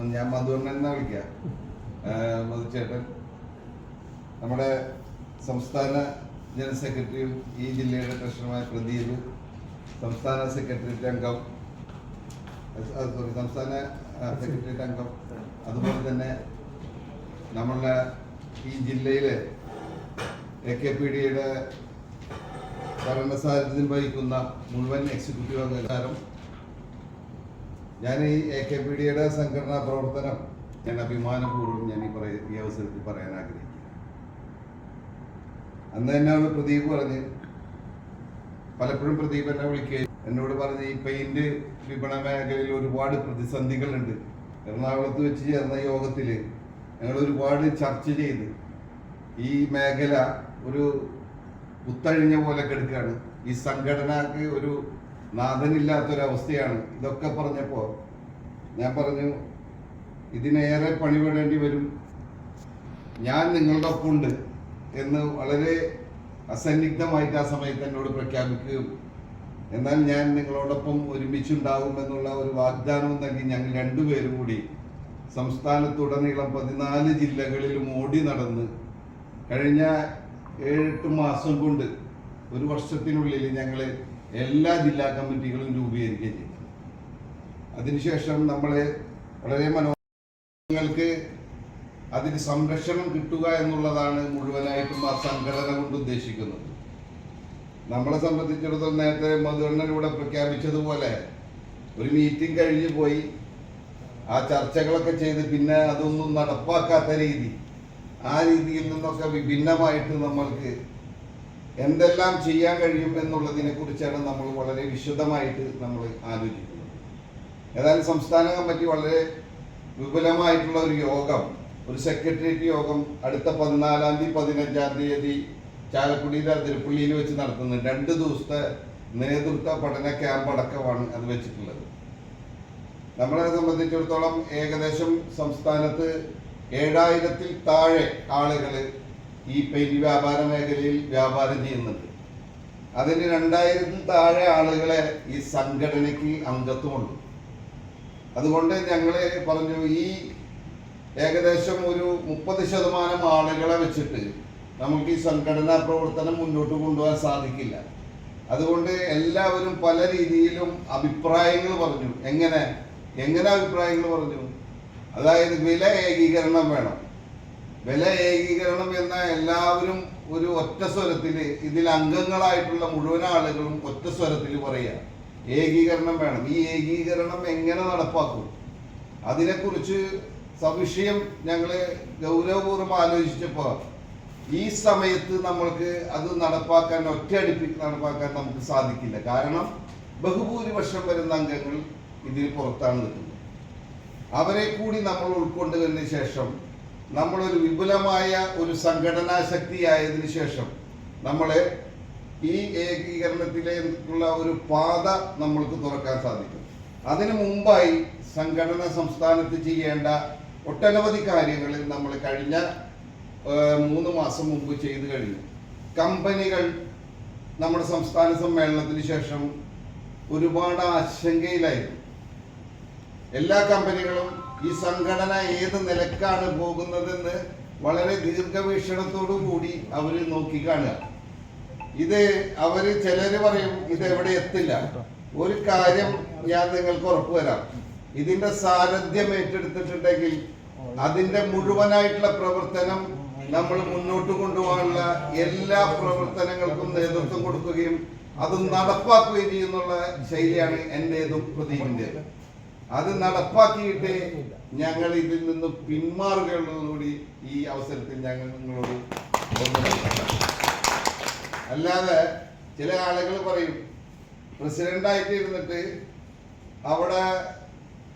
ഞാൻ മധുവണ്ണൻ എന്നാ വിളിക്കാം. മധുചേട്ടൻ. നമ്മുടെ സംസ്ഥാന ജനറൽ സെക്രട്ടറിയും ഈ ജില്ലയുടെ ട്രഷറുമായ പ്രദീപ് സംസ്ഥാന സെക്രട്ടേറിയറ്റ് അംഗം സോറി സംസ്ഥാന സെക്രട്ടേറിയറ്റ് അംഗം അതുപോലെ തന്നെ നമ്മളുടെ ഈ ജില്ലയിലെ എ കെ പി ഡിയുടെ ഭരണസാരഥ്യം വഹിക്കുന്ന മുഴുവൻ എക്സിക്യൂട്ടീവ് അംഗീകാരം ഞാൻ ഈ എ കെ പി ഡിയുടെ സംഘടനാ പ്രവർത്തനം ഞാൻ അഭിമാനപൂർവം ഞാൻ ഈ പറയ ഈ അവസരത്തിൽ പറയാൻ ആഗ്രഹിക്കുന്നു. അന്ന് തന്നെയാണ് പ്രദീപ് പറഞ്ഞ് പലപ്പോഴും പ്രദീപ് എന്നെ വിളിക്കുകയും എന്നോട് പറഞ്ഞ് ഈ പെയിന്റ് വിപണന മേഖലയിൽ ഒരുപാട് പ്രതിസന്ധികളുണ്ട്. എറണാകുളത്ത് വെച്ച് ചേർന്ന യോഗത്തിൽ ഞങ്ങൾ ഒരുപാട് ചർച്ച ചെയ്ത് ഈ മേഖല ഒരു കുത്തഴിഞ്ഞ പോലെ കെടുക്കുകയാണ് ഈ സംഘടനക്ക് ഒരു നാഥനില്ലാത്തൊരവസ്ഥയാണ്. ഇതൊക്കെ പറഞ്ഞപ്പോൾ ഞാൻ പറഞ്ഞു ഇതിനേറെ പണിപെടേണ്ടി വരും. ഞാൻ നിങ്ങളുടെ ഒപ്പമുണ്ട് എന്ന് വളരെ അസന്നിഗ്ധമായിട്ട് ആ സമയത്ത് എന്നോട് പ്രഖ്യാപിക്കുകയും എന്നാൽ ഞാൻ നിങ്ങളോടൊപ്പം ഒരുമിച്ചുണ്ടാകുമെന്നുള്ള ഒരു വാഗ്ദാനവും നൽകി ഞങ്ങൾ രണ്ടുപേരും കൂടി സംസ്ഥാനത്തുടനീളം പതിനാല് ജില്ലകളിലും ഓടി നടന്ന് കഴിഞ്ഞ ഏഴെട്ട് മാസം കൊണ്ട് ഒരു വർഷത്തിനുള്ളിൽ ഞങ്ങൾ എല്ലാ ജില്ലാ കമ്മിറ്റികളും രൂപീകരിക്കുകയും ചെയ്തു. അതിനുശേഷം നമ്മൾ വളരെ മനോഹരങ്ങൾക്ക് അതിന് സംരക്ഷണം കിട്ടുക എന്നുള്ളതാണ് മുഴുവനായിട്ടും ആ സംഘടന കൊണ്ട് ഉദ്ദേശിക്കുന്നത്. നമ്മളെ സംബന്ധിച്ചിടത്തോളം നേരത്തെ മധുരണ്ണൻ ഇവിടെ പ്രഖ്യാപിച്ചതുപോലെ ഒരു മീറ്റിംഗ് കഴിഞ്ഞു പോയി. ആ ചർച്ചകളൊക്കെ ചെയ്ത് പിന്നെ അതൊന്നും നടപ്പാക്കാത്ത രീതി. ആ രീതിയിൽ നിന്നൊക്കെ വിഭിന്നമായിട്ട് നമ്മൾക്ക് എന്തെല്ലാം ചെയ്യാൻ കഴിയും എന്നുള്ളതിനെ കുറിച്ചാണ് നമ്മൾ വളരെ വിശദമായിട്ട് നമ്മൾ ആലോചിക്കുന്നത്. ഏതായാലും സംസ്ഥാന കമ്മിറ്റി വളരെ വിപുലമായിട്ടുള്ള ഒരു യോഗം ഒരു സെക്രട്ടേറിയറ്റ് യോഗം അടുത്ത പതിനാലാം തീയതി പതിനഞ്ചാം തീയതി ചാലക്കുടിയിലെ അതിരപ്പള്ളിയിൽ വെച്ച് നടത്തുന്നത് രണ്ട് ദിവസത്തെ നേതൃത്വ പഠന ക്യാമ്പ് അടക്കമാണ് അത് വെച്ചിട്ടുള്ളത്. നമ്മളെ സംബന്ധിച്ചിടത്തോളം ഏകദേശം സംസ്ഥാനത്ത് ഏഴായിരത്തിൽ താഴെ ആളുകൾ ഈ പെയിന്റ് വ്യാപാര മേഖലയിൽ വ്യാപാരം ചെയ്യുന്നുണ്ട്. അതിന് രണ്ടായിരത്തിൽ താഴെ ആളുകളെ ഈ സംഘടനയ്ക്ക് അംഗത്വമുണ്ട്. അതുകൊണ്ട് ഞങ്ങൾ പറഞ്ഞു ഈ ഏകദേശം ഒരു മുപ്പത് ശതമാനം ആളുകളെ വെച്ചിട്ട് നമുക്ക് ഈ സംഘടനാ പ്രവർത്തനം മുന്നോട്ട് കൊണ്ടുപോകാൻ സാധിക്കില്ല. അതുകൊണ്ട് എല്ലാവരും പല രീതിയിലും അഭിപ്രായങ്ങൾ പറഞ്ഞു. എങ്ങനെ? എങ്ങനെ അഭിപ്രായങ്ങൾ പറഞ്ഞു? അതായത് വില ഏകീകരണം വേണം. വില ഏകീകരണം എന്ന എല്ലാവരും ഒരു ഒറ്റ സ്വരത്തിൽ ഇതിൽ അംഗങ്ങളായിട്ടുള്ള മുഴുവൻ ആളുകളും ഒറ്റ സ്വരത്തിൽ പറയുക. ഏകീകരണം വേണം. ഈ ഏകീകരണം എങ്ങനെ നടപ്പാക്കും? അതിനെക്കുറിച്ച് സവിഷയം ഞങ്ങൾ ഗൗരവപൂർവം ആലോചിച്ചപ്പോൾ ഈ സമയത്ത് നമ്മൾക്ക് അത് നടപ്പാക്കാൻ ഒറ്റയടിപ്പിൽ നടപ്പാക്കാൻ നമുക്ക് സാധിക്കില്ല. കാരണം ബഹുഭൂരിപക്ഷം വരുന്ന അംഗങ്ങൾ ഇതിന് പുറത്താണ് നിൽക്കുന്നത്. അവരെ കൂടി നമ്മൾ ഉൾക്കൊണ്ടതിന് ശേഷം നമ്മളൊരു വിപുലമായ ഒരു ശക്തി ആയതിനു ശേഷം നമ്മളെ ഈ ഏകീകരണത്തിലേക്കുള്ള ഒരു പാത നമ്മൾക്ക് തുറക്കാൻ സാധിക്കും. അതിനു മുമ്പായി സംഘടന സംസ്ഥാനത്ത് ചെയ്യേണ്ട ഒട്ടനവധി കാര്യങ്ങളിൽ നമ്മൾ കഴിഞ്ഞ മൂന്ന് മാസം മുമ്പ് ചെയ്തു കഴിഞ്ഞു. കമ്പനികൾ നമ്മുടെ സംസ്ഥാന സമ്മേളനത്തിന് ശേഷം ഒരുപാട് ആശങ്കയിലായിരുന്നു. എല്ലാ കമ്പനികളും ഈ സംഘടന ഏത് നിലക്കാണ് പോകുന്നതെന്ന് വളരെ ദീർഘവീക്ഷണത്തോടു കൂടി അവർ നോക്കിക്കാണുക ഇത് അവർ ചിലര് പറയും ഇത് എവിടെ എത്തില്ല. ഒരു കാര്യം ഞാൻ നിങ്ങൾക്ക് ഉറപ്പു തരാം. ഇതിന്റെ സാരഥ്യം ഏറ്റെടുത്തിട്ടുണ്ടെങ്കിൽ അതിന്റെ മുഴുവനായിട്ടുള്ള പ്രവർത്തനം നമ്മൾ മുന്നോട്ട് കൊണ്ടുപോകാനുള്ള എല്ലാ പ്രവർത്തനങ്ങൾക്കും നേതൃത്വം കൊടുക്കുകയും അത് നടപ്പാക്കുകയും ചെയ്യുന്നുള്ള ശൈലിയാണ് എന്റേതും പ്രദീപിന്റേതും അത് നടപ്പാക്കിയിട്ട് ഞങ്ങൾ ഇതിൽ നിന്ന് പിന്മാറുകയുള്ളതുകൂടി ഈ അവസരത്തിൽ ഞങ്ങൾ നിങ്ങളോട് അല്ലാതെ ചില ആളുകൾ പറയും പ്രസിഡന്റായിട്ട് ഇരുന്നിട്ട് അവിടെ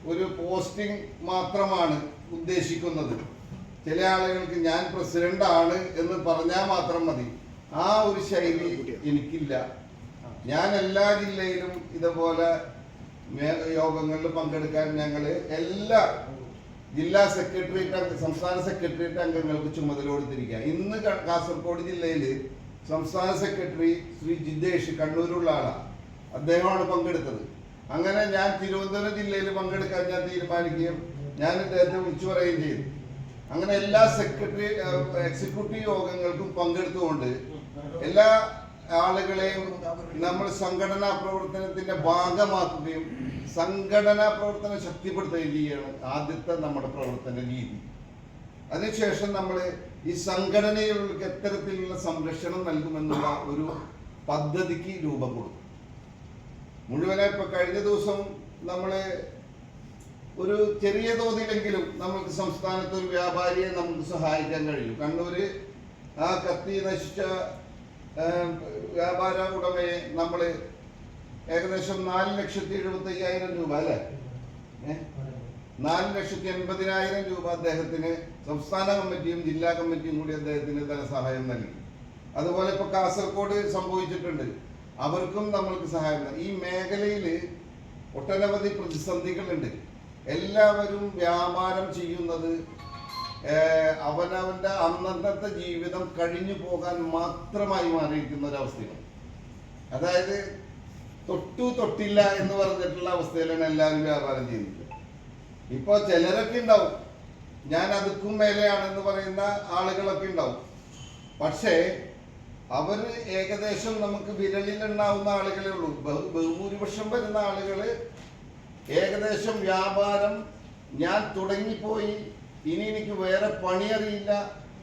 ഒരു പോസ്റ്റിംഗ് മാത്രമാണ് ഉദ്ദേശിക്കുന്നത്. ചില ആളുകൾക്ക് ഞാൻ പ്രസിഡന്റ് ആണ് എന്ന് പറഞ്ഞാൽ മാത്രം മതി. ആ ഒരു ശൈലി എനിക്കില്ല. ഞാൻ എല്ലാ ജില്ലയിലും ഇതുപോലെ യോഗങ്ങളിൽ പങ്കെടുക്കാൻ ഞങ്ങൾ എല്ലാ ജില്ലാ സെക്രട്ടേറിയറ്റ് സംസ്ഥാന സെക്രട്ടേറിയറ്റ് അംഗങ്ങൾക്ക് ചുമതല കൊടുത്തിരിക്കുക ഇന്ന് കാസർഗോഡ് ജില്ലയിൽ സംസ്ഥാന സെക്രട്ടറി ശ്രീ ജിതേഷ് കണ്ണൂരുള്ള ആളാണ് അദ്ദേഹമാണ് പങ്കെടുത്തത്. അങ്ങനെ ഞാൻ തിരുവനന്തപുരം ജില്ലയിൽ പങ്കെടുക്കാൻ ഞാൻ തീരുമാനിക്കുകയും ഞാൻ ഇദ്ദേഹത്തെ വിളിച്ചു പറയുകയും ചെയ്തു. അങ്ങനെ എല്ലാ സെക്രട്ടറി എക്സിക്യൂട്ടീവ് യോഗങ്ങൾക്കും പങ്കെടുത്തുകൊണ്ട് എല്ലാ ആളുകളെയും നമ്മൾ സംഘടനാ പ്രവർത്തനത്തിന്റെ ഭാഗമാക്കുകയും സംഘടനാ പ്രവർത്തനം ശക്തിപ്പെടുത്തുകയും ചെയ്യുകയാണ് ആദ്യത്തെ നമ്മുടെ പ്രവർത്തന രീതി. അതിനുശേഷം നമ്മൾ ഈ സംഘടനകൾക്ക് എത്തരത്തിലുള്ള സംരക്ഷണം നൽകുമെന്നുള്ള ഒരു പദ്ധതിക്ക് രൂപം കൊടുത്തു. മുഴുവനായി ഇപ്പൊ കഴിഞ്ഞ ദിവസം നമ്മൾ ഒരു ചെറിയ തോതിലെങ്കിലും നമുക്ക് സംസ്ഥാനത്ത് ഒരു വ്യാപാരിയെ നമുക്ക് സഹായിക്കാൻ കഴിയും. കണ്ണൂര് ആ കത്തി നശിച്ച വ്യാപാര ഉടമയെ നമ്മൾ ഏകദേശം നാല് ലക്ഷത്തി എഴുപത്തി അയ്യായിരം രൂപ അല്ലേ? നാല് ലക്ഷത്തി എൺപതിനായിരം രൂപ അദ്ദേഹത്തിന് സംസ്ഥാന കമ്മിറ്റിയും ജില്ലാ കമ്മിറ്റിയും കൂടി അദ്ദേഹത്തിന് ധനസഹായം നൽകി. അതുപോലെ ഇപ്പൊ കാസർഗോഡ് സംഭവിച്ചിട്ടുണ്ട്. അവർക്കും നമ്മൾക്ക് സഹായം ഈ മേഖലയിൽ ഒട്ടനവധി പ്രതിസന്ധികളുണ്ട്. എല്ലാവരും വ്യാപാരം ചെയ്യുന്നത് അവനവന്റെ അന്നന്നത്തെ ജീവിതം കഴിഞ്ഞു പോകാൻ മാത്രമായി മാറിയിരിക്കുന്ന ഒരവസ്ഥയാണ് അതായത് തൊട്ടു തൊട്ടില്ല എന്ന് പറഞ്ഞിട്ടുള്ള അവസ്ഥയിലാണ് എല്ലാവരും വ്യാപാരം ചെയ്യുന്നത്. ഇപ്പൊ ചിലരൊക്കെ ഉണ്ടാവും. ഞാൻ അതുക്കും മേലെയാണെന്ന് പറയുന്ന ആളുകളൊക്കെ ഉണ്ടാവും. പക്ഷേ അവർ ഏകദേശം നമുക്ക് വിരലിൽ ഉണ്ടാവുന്ന ആളുകളെ ഉള്ളൂ. ബഹു- ബഹുഭൂരിപക്ഷം വരുന്ന ആളുകൾ ഏകദേശം വ്യാപാരം ഞാൻ തുടങ്ങിപ്പോയി. ഇനി എനിക്ക് വേറെ പണിയറിയില്ല.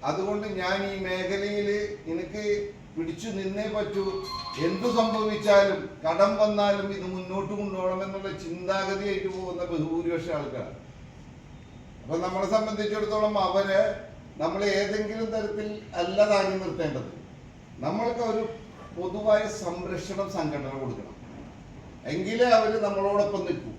അതുകൊണ്ട് ഞാൻ ഈ മേഖലയിൽ എനിക്ക് പിടിച്ചു നിന്നേ പറ്റൂ. എന്തു സംഭവിച്ചാലും കടം വന്നാലും ഇത് മുന്നോട്ട് കൊണ്ടുപോകണം എന്നുള്ള ചിന്താഗതിയായിട്ട് പോകുന്ന ബഹുഭൂരിപക്ഷ ആൾക്കാർ അപ്പൊ നമ്മളെ സംബന്ധിച്ചിടത്തോളം അവർ നമ്മൾ ഏതെങ്കിലും തരത്തിൽ അല്ല താങ്ങി നിർത്തേണ്ടത്. നമ്മൾക്ക് ഒരു പൊതുവായ സംരക്ഷണം സംഘടന കൊടുക്കണം. എങ്കിലേ അവർ നമ്മളോടൊപ്പം നിൽക്കൂ.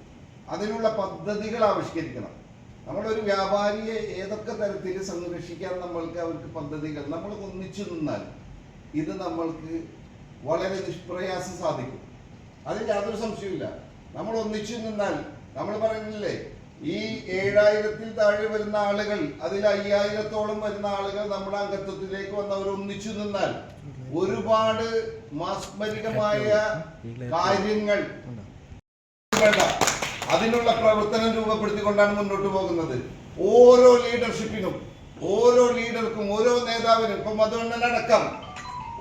അതിനുള്ള പദ്ധതികൾ ആവിഷ്കരിക്കണം. നമ്മളൊരു വ്യാപാരിയെ ഏതൊക്കെ തരത്തിൽ സംരക്ഷിക്കാൻ നമ്മൾക്ക് അവർക്ക് പദ്ധതികൾ നമ്മൾ ഒന്നിച്ചു നിന്നാൽ ഇത് നമ്മൾക്ക് വളരെ നിഷ്പ്രയാസം സാധിക്കും. അതിൽ യാതൊരു സംശയമില്ല നമ്മൾ ഒന്നിച്ചു നിന്നാൽ നമ്മൾ പറയുന്നില്ലേ ഈ ഏഴായിരത്തിൽ താഴെ വരുന്ന ആളുകൾ അതിൽ അയ്യായിരത്തോളം വരുന്ന ആളുകൾ നമ്മുടെ അംഗത്വത്തിലേക്ക് വന്നവർ ഒന്നിച്ചു നിന്നാൽ ഒരുപാട് മാസ്മരികമായ കാര്യങ്ങൾ വേണ്ട. അതിനുള്ള പ്രവർത്തനം രൂപപ്പെടുത്തിക്കൊണ്ടാണ് മുന്നോട്ട് പോകുന്നത്. ഓരോ ലീഡർഷിപ്പിനും ഓരോ ലീഡർക്കും ഓരോ നേതാവിനും ഇപ്പൊ മധുവണ്ണനടക്കം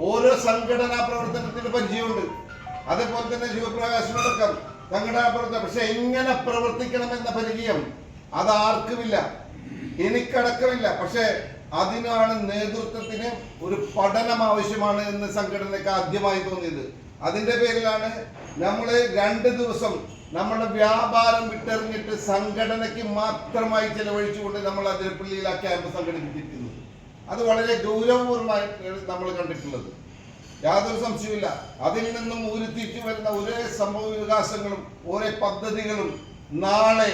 ഓരോ സംഘടനാ പ്രവർത്തനത്തിന് പരിചയമുണ്ട്. അതേപോലെ തന്നെ ശിവപ്രകാശനടക്കം സംഘടനാ പ്രവർത്തനം. പക്ഷെ എങ്ങനെ പ്രവർത്തിക്കണമെന്ന പരിചയം അത് ആർക്കുമില്ല എനിക്കടക്കമില്ല. പക്ഷെ അതിനാണ് നേതൃത്വത്തിന് ഒരു പഠനം ആവശ്യമാണ് എന്ന് സംഘടനയ്ക്ക് ആദ്യമായി തോന്നിയത്. അതിന്റെ പേരിലാണ് നമ്മൾ രണ്ട് ദിവസം നമ്മുടെ വ്യാപാരം വിട്ടെറിഞ്ഞിട്ട് സംഘടനയ്ക്ക് മാത്രമായി ചെലവഴിച്ചുകൊണ്ട് നമ്മൾ അതിരപ്പള്ളിയിൽ ആ ക്യാമ്പ് സംഘടിപ്പിച്ചിരിക്കുന്നത് അത് വളരെ ഗൗരവപൂർവമായി നമ്മൾ കണ്ടിട്ടുള്ളത്. യാതൊരു സംശയമില്ല അതിൽ നിന്നും ഉരുത്തിരിച്ചു വരുന്ന ഒരേ സംഭവ വികാസങ്ങളും ഓരോ പദ്ധതികളും നാളെ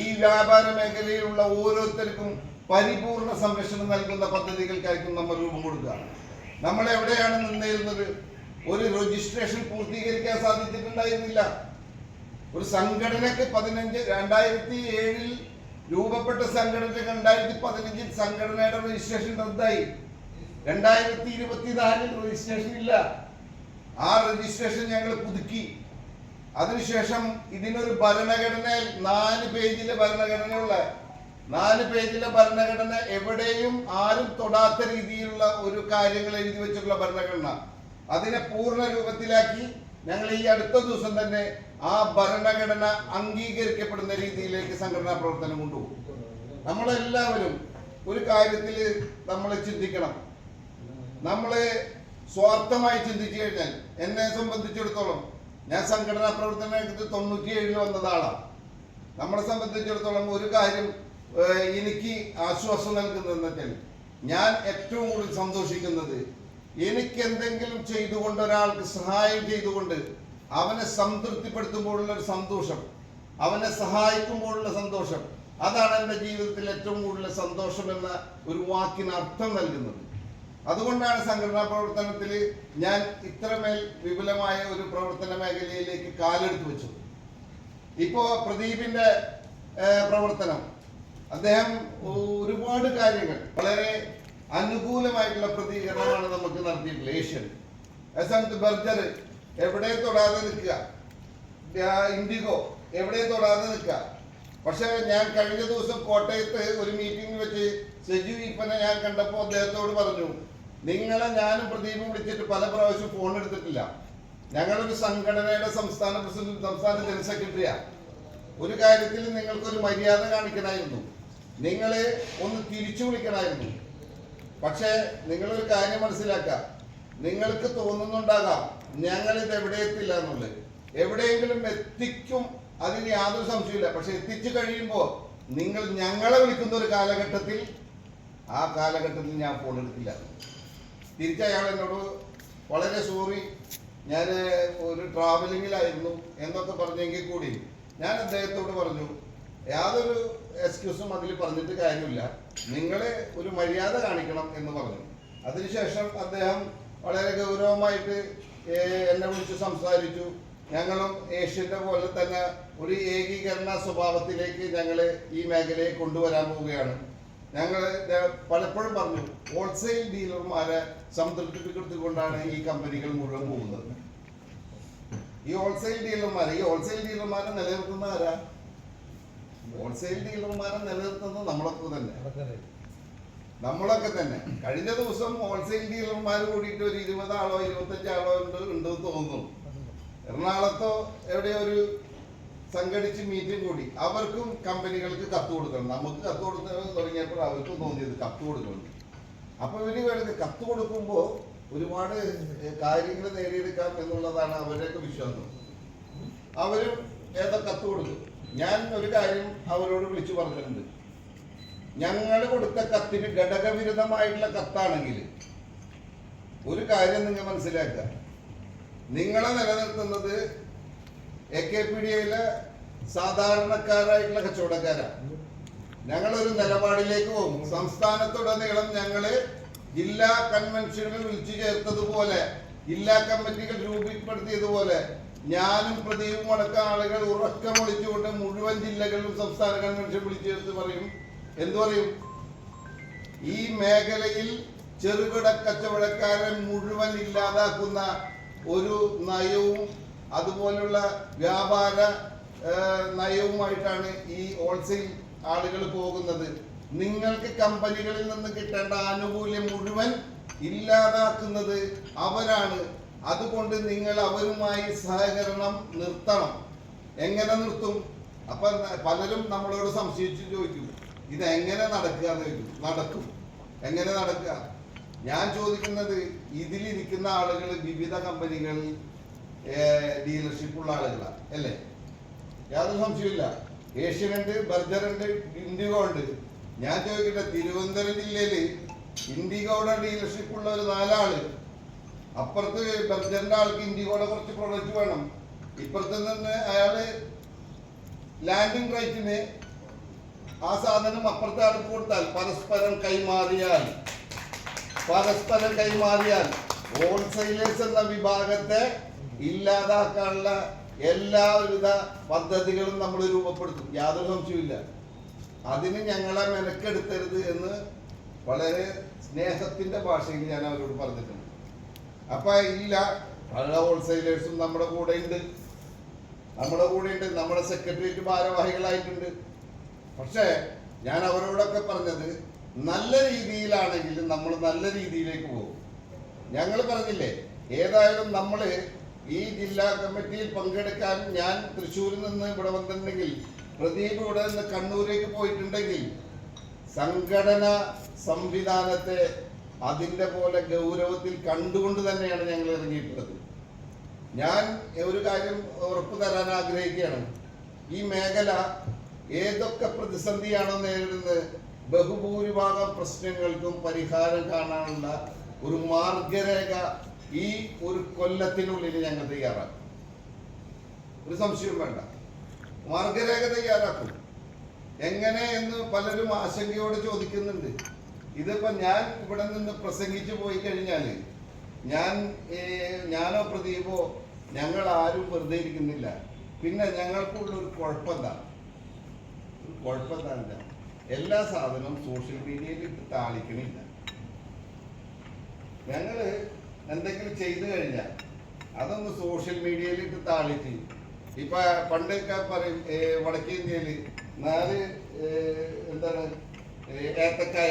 ഈ വ്യാപാര മേഖലയിലുള്ള ഓരോരുത്തർക്കും പരിപൂർണ സംരക്ഷണം നൽകുന്ന പദ്ധതികൾക്കായിരിക്കും നമ്മൾ രൂപം കൊടുക്കുക. നമ്മൾ എവിടെയാണ് നിന്നിരുന്നത് ഒരു രജിസ്ട്രേഷൻ പൂർത്തീകരിക്കാൻ സാധിച്ചിട്ടുണ്ടായിരുന്നില്ല. ഒരു സംഘടനക്ക് പതിനഞ്ച് രണ്ടായിരത്തി ഏഴിൽ രൂപപ്പെട്ട സംഘടനക്ക് രണ്ടായിരത്തി പതിനഞ്ചിൽ സംഘടനയുടെ രജിസ്ട്രേഷൻ റദ്ദായി. രണ്ടായിരത്തി ഇരുപത്തിനാലിൽ രജിസ്ട്രേഷൻ ഇല്ല. ആ രജിസ്ട്രേഷൻ ഞങ്ങൾ പുതുക്കി. അതിനുശേഷം ഇതിനൊരു ഭരണഘടന നാല് പേജിലെ ഭരണഘടനയുള്ള നാല് പേജിലെ ഭരണഘടന എവിടെയും ആരും തൊടാത്ത രീതിയിലുള്ള ഒരു കാര്യങ്ങൾ എഴുതി വെച്ചിട്ടുള്ള ഭരണഘടന. അതിനെ പൂർണ രൂപത്തിലാക്കി ഞങ്ങൾ ഈ അടുത്ത ദിവസം തന്നെ ആ ഭരണഘടന അംഗീകരിക്കപ്പെടുന്ന രീതിയിലേക്ക് സംഘടനാ പ്രവർത്തനം കൊണ്ടുപോകും. നമ്മളെല്ലാവരും ഒരു കാര്യത്തിൽ നമ്മൾ ചിന്തിക്കണം. നമ്മളെ സ്വാർത്ഥമായി ചിന്തിച്ചു കഴിഞ്ഞാൽ എന്നെ സംബന്ധിച്ചിടത്തോളം ഞാൻ സംഘടനാ പ്രവർത്തന രംഗത്ത് തൊണ്ണൂറ്റിയേഴിൽ വന്നതാളാണ് ആളാണ്. നമ്മളെ സംബന്ധിച്ചിടത്തോളം ഒരു കാര്യം എനിക്ക് ആശ്വാസം നൽകുന്നതെന്ന് വെച്ചാൽ ഞാൻ ഏറ്റവും കൂടുതൽ സന്തോഷിക്കുന്നത് എനിക്ക് എന്തെങ്കിലും ചെയ്തുകൊണ്ട് ഒരാൾക്ക് സഹായം ചെയ്തുകൊണ്ട് അവനെ സംതൃപ്തിപ്പെടുത്തുമ്പോഴുള്ള ഒരു സന്തോഷം അവനെ സഹായിക്കുമ്പോഴുള്ള സന്തോഷം അതാണ് എന്റെ ജീവിതത്തിൽ ഏറ്റവും കൂടുതൽ സന്തോഷം എന്ന ഒരു വാക്കിന് അർത്ഥം നൽകുന്നത്. അതുകൊണ്ടാണ് സംഘടനാ പ്രവർത്തനത്തിൽ ഞാൻ ഇത്രമേൽ വിപുലമായ ഒരു പ്രവർത്തന മേഖലയിലേക്ക് കാലെടുത്ത് വെച്ചത്. ഇപ്പോ പ്രദീപിന്റെ പ്രവർത്തനം. അദ്ദേഹം ഒരുപാട് കാര്യങ്ങൾ വളരെ അനുകൂലമായിട്ടുള്ള പ്രതികരണമാണ് നമുക്ക് നടത്തിയിട്ടുള്ളത്. ഏഷ്യൻ. ബർജർ എവിടെ തൊടാതെ നിൽക്കുക. ഇൻഡിഗോ എവിടെ തൊടാതെ നിൽക്കുക. പക്ഷെ ഞാൻ കഴിഞ്ഞ ദിവസം കോട്ടയത്ത് ഒരു മീറ്റിംഗിൽ വെച്ച് സെജു ഈപ്പനെ ഞാൻ കണ്ടപ്പോൾ അദ്ദേഹത്തോട് പറഞ്ഞു നിങ്ങളെ ഞാനും പ്രദീപും വിളിച്ചിട്ട് പല പ്രാവശ്യം ഫോൺ എടുത്തിട്ടില്ല. ഞങ്ങളൊരു സംഘടനയുടെ സംസ്ഥാന പ്രസിഡന്റ് സംസ്ഥാന ജനറൽ സെക്രട്ടറിയാ ഒരു കാര്യത്തിൽ നിങ്ങൾക്കൊരു മര്യാദ കാണിക്കണമായിരുന്നു. നിങ്ങളെ ഒന്ന് തിരിച്ചു വിളിക്കണമായിരുന്നു. പക്ഷേ നിങ്ങളൊരു കാര്യം മനസ്സിലാക്കുക നിങ്ങൾക്ക് തോന്നുന്നുണ്ടാകാം ഞങ്ങൾ ഇത് എവിടെ എത്തില്ല എന്നുള്ളത്. എവിടെയെങ്കിലും എത്തിക്കും അതിന് യാതൊരു സംശയമില്ല പക്ഷെ എത്തിച്ചു കഴിയുമ്പോൾ നിങ്ങൾ ഞങ്ങളെ വിളിക്കുന്ന ഒരു കാലഘട്ടത്തിൽ ആ കാലഘട്ടത്തിൽ ഞാൻ ഫോൺ എടുക്കില്ല തിരിച്ച് അയാൾ എന്നോട് വളരെ സോറി ഞാൻ ഒരു ട്രാവലിങ്ങിലായിരുന്നു എന്നൊക്കെ പറഞ്ഞെങ്കിൽ കൂടി ഞാൻ അദ്ദേഹത്തോട് പറഞ്ഞു യാതൊരു എക്സ്ക്യൂസും അതിൽ പറഞ്ഞിട്ട് കാര്യമില്ല. നിങ്ങൾ ഒരു മര്യാദ കാണിക്കണം എന്ന് പറഞ്ഞു. അതിനുശേഷം അദ്ദേഹം വളരെ ഗൗരവമായിട്ട് എന്നെ വിളിച്ച് സംസാരിച്ചു. ഞങ്ങളും ഏഷ്യന്റെ പോലെ തന്നെ ഒരു ഏകീകരണ സ്വഭാവത്തിലേക്ക് ഞങ്ങൾ ഈ മേഖലയെ കൊണ്ടുവരാൻ പോവുകയാണ്. ഞങ്ങൾ പലപ്പോഴും പറഞ്ഞു ഹോൾസെയിൽ ഡീലർമാരെ സംതൃപ്തിപ്പെടുത്തിക്കൊണ്ടാണ് ഈ കമ്പനികൾ മുഴുവൻ പോകുന്നത്. ഈ ഹോൾസെയിൽ ഡീലർമാരെ ഈ ഹോൾസെയിൽ ഡീലർമാരെ നിലനിർത്തുന്ന ആരാ ഹോൾസെയിൽ ഡീലർമാരെ നിലനിർത്തുന്നത് നമ്മളൊക്കെ തന്നെ. നമ്മളൊക്കെ തന്നെ. കഴിഞ്ഞ ദിവസം ഹോൾസെയിൽ ഡീലർമാർ കൂടിയിട്ട് ഒരു ഇരുപത് ആളോ ഇരുപത്തഞ്ച് ആളോ ഉണ്ട് ഉണ്ടെന്ന് തോന്നുന്നു. എറണാകുളത്തോ എവിടെയോ ഒരു സംഘടിച്ച് മീറ്റിംഗ് കൂടി. അവർക്കും കമ്പനികൾക്ക് കത്ത് കൊടുക്കണം. നമുക്ക് കത്ത് കൊടുക്കുന്നത് തുടങ്ങിയപ്പോൾ അവർക്കും തോന്നിയത് കത്ത് കൊടുക്കണം. അപ്പൊ ഇവർ വേണമെങ്കിൽ കത്ത് കൊടുക്കുമ്പോൾ ഒരുപാട് കാര്യങ്ങൾ നേടിയെടുക്കാം എന്നുള്ളതാണ് അവരുടെയൊക്കെ വിശ്വാസം. അവരും ഏതോ കത്ത് കൊടുത്തു ഞാൻ ഒരു കാര്യം അവരോട് വിളിച്ചു പറഞ്ഞിട്ടുണ്ട്. ഞങ്ങൾ കൊടുത്ത കത്തിന് ഘടകവിരുദ്ധമായിട്ടുള്ള കത്താണെങ്കിൽ ഒരു കാര്യം നിങ്ങൾ മനസ്സിലാക്കുക. നിങ്ങളെ നിലനിർത്തുന്നത് എ കെ പി ഡി എയിലെ സാധാരണക്കാരായിട്ടുള്ള കച്ചവടക്കാരാണ് ഞങ്ങളൊരു നിലപാടിലേക്ക് പോകും. സംസ്ഥാനത്തുടനീളം ഞങ്ങൾ ജില്ലാ കൺവെൻഷനുകൾ വിളിച്ചു ചേർത്തതുപോലെ ജില്ലാ കമ്മിറ്റികൾ രൂപപ്പെടുത്തിയതുപോലെ ഞാനും പ്രദീപും അടക്കം ആളുകൾ ഉറക്കം വിളിച്ചുകൊണ്ട് മുഴുവൻ ജില്ലകളിലും സംസ്ഥാന കൺവെൻഷൻ വിളിച്ചു ചേർത്ത് പറയും. എന്തു പറയും? ഈ മേഖലയിൽ ചെറുകിട കച്ചവടക്കാരെ മുഴുവൻ ഇല്ലാതാക്കുന്ന ഒരു നയവും അതുപോലുള്ള വ്യാപാര നയവുമായിട്ടാണ് ഈ ഹോൾസെയിൽ ആളുകൾ പോകുന്നത്. നിങ്ങൾക്ക് കമ്പനികളിൽ നിന്ന് കിട്ടേണ്ട ആനുകൂല്യം മുഴുവൻ ഇല്ലാതാക്കുന്നത് അവരാണ്. അതുകൊണ്ട് നിങ്ങൾ അവരുമായി സഹകരണം നിർത്തണം. എങ്ങനെ നിർത്തും? അപ്പൊ പലരും നമ്മളോട് സംശയിച്ചു ചോദിക്കും ഇത് എങ്ങനെ നടക്കുക എന്ന് ചോദിക്കും? നടക്കും. എങ്ങനെ നടക്കുക? ഞാൻ ചോദിക്കുന്നത് ഇതിലിരിക്കുന്ന ആളുകൾ വിവിധ കമ്പനികളിൽ ഡീലർഷിപ്പ് ഉള്ള ആളുകളാണ് അല്ലേ? യാതൊരു സംശയമില്ല ഏഷ്യനുണ്ട് ബർജറുണ്ട് ഇൻഡിഗോ ഉണ്ട് ഞാൻ ചോദിക്കട്ടെ തിരുവനന്തപുരം ജില്ലയിൽ ഇൻഡിഗോയുടെ ഡീലർഷിപ്പ് ഉള്ള ഒരു നാലാൾ അപ്പുറത്ത് ബർജറിന്റെ ആൾക്ക് ഇൻഡിഗോയുടെ കുറച്ച് പ്രൊഡക്റ്റ് വേണം. ഇപ്പുറത്ത് നിന്ന് അയാൾ ലാൻഡിംഗ് റൈറ്റിന് ആ സാധനം അപ്പുറത്തെ ആൾക്ക് കൊടുത്താൽ പരസ്പരം കൈമാറിയാൽ പരസ്പരം കൈമാറിയാൽ ഹോൾസെയിലേഴ്സ് എന്ന വിഭാഗത്തെ ഇല്ലാതാക്കാനുള്ള എല്ലാവിധ പദ്ധതികളും നമ്മൾ രൂപപ്പെടുത്തും. യാതൊരു സംശയമില്ല അതിന് ഞങ്ങളെ മെനക്കെടുത്തരുത് എന്ന് വളരെ സ്നേഹത്തിന്റെ ഭാഷയിൽ ഞാൻ അവരോട് പറഞ്ഞിട്ടുണ്ട്. അപ്പൊ ഇല്ല. പല ഹോൾസെയിലേഴ്സും നമ്മുടെ കൂടെ ഉണ്ട് നമ്മുടെ കൂടെ ഉണ്ട് നമ്മുടെ സെക്രട്ടേറിയറ്റ് ഭാരവാഹികളായിട്ടുണ്ട്. പക്ഷേ ഞാൻ അവരോടൊക്കെ പറഞ്ഞത് നല്ല രീതിയിലാണെങ്കിൽ നമ്മൾ നല്ല രീതിയിലേക്ക് പോകും. ഞങ്ങൾ പറഞ്ഞില്ലേ ഏതായാലും നമ്മൾ ഈ ജില്ലാ കമ്മിറ്റിയിൽ പങ്കെടുക്കാൻ ഞാൻ തൃശ്ശൂരിൽ നിന്ന് ഇവിടെ വന്നിട്ടുണ്ടെങ്കിൽ പ്രദീപ് ഇവിടെ നിന്ന് കണ്ണൂരേക്ക് പോയിട്ടുണ്ടെങ്കിൽ സംഘടന സംവിധാനത്തെ അതിന്റെ പോലെ ഗൗരവത്തിൽ കണ്ടുകൊണ്ട് തന്നെയാണ് ഞങ്ങൾ ഇറങ്ങിയിട്ടുള്ളത്. ഞാൻ ഒരു കാര്യം ഉറപ്പു തരാൻ ആഗ്രഹിക്കുകയാണ്. ഈ മേഖല ഏതൊക്കെ പ്രതിസന്ധിയാണോ നേരിടുന്നത് ബഹുഭൂരിഭാഗം പ്രശ്നങ്ങൾക്കും പരിഹാരം കാണാനുള്ള ഒരു മാർഗരേഖ ഈ ഒരു കൊല്ലത്തിനുള്ളിൽ ഞങ്ങൾ തയ്യാറാക്കും. ഒരു സംശയവും വേണ്ട. മാർഗരേഖ തയ്യാറാക്കും. എങ്ങനെ എന്ന് പലരും ആശങ്കയോട് ചോദിക്കുന്നുണ്ട്. ഇതിപ്പോ ഞാൻ ഇവിടെ നിന്ന് പ്രസംഗിച്ചു പോയി കഴിഞ്ഞാൽ ഞാൻ ഞാനോ പ്രദീപോ ഞങ്ങൾ ആരും വെറുതെ ഇരിക്കുന്നില്ല. പിന്നെ ഞങ്ങൾക്കുള്ള ഒരു കുഴപ്പമെന്താ ഒരു കുഴപ്പമെന്താ എല്ലാ സാധനവും സോഷ്യൽ മീഡിയയിൽ ഇട്ട് താളിക്കണില്ല. ഞങ്ങൾ എന്തെങ്കിലും ചെയ്തു കഴിഞ്ഞാൽ അതൊന്ന് സോഷ്യൽ മീഡിയയിൽ ഇട്ട് താളിച്ച്. ഇപ്പൊ പണ്ടൊക്കെ പറയും വടക്കേ ഇന്ത്യയിൽ നാല് എന്താണ് ഏത്തക്കായ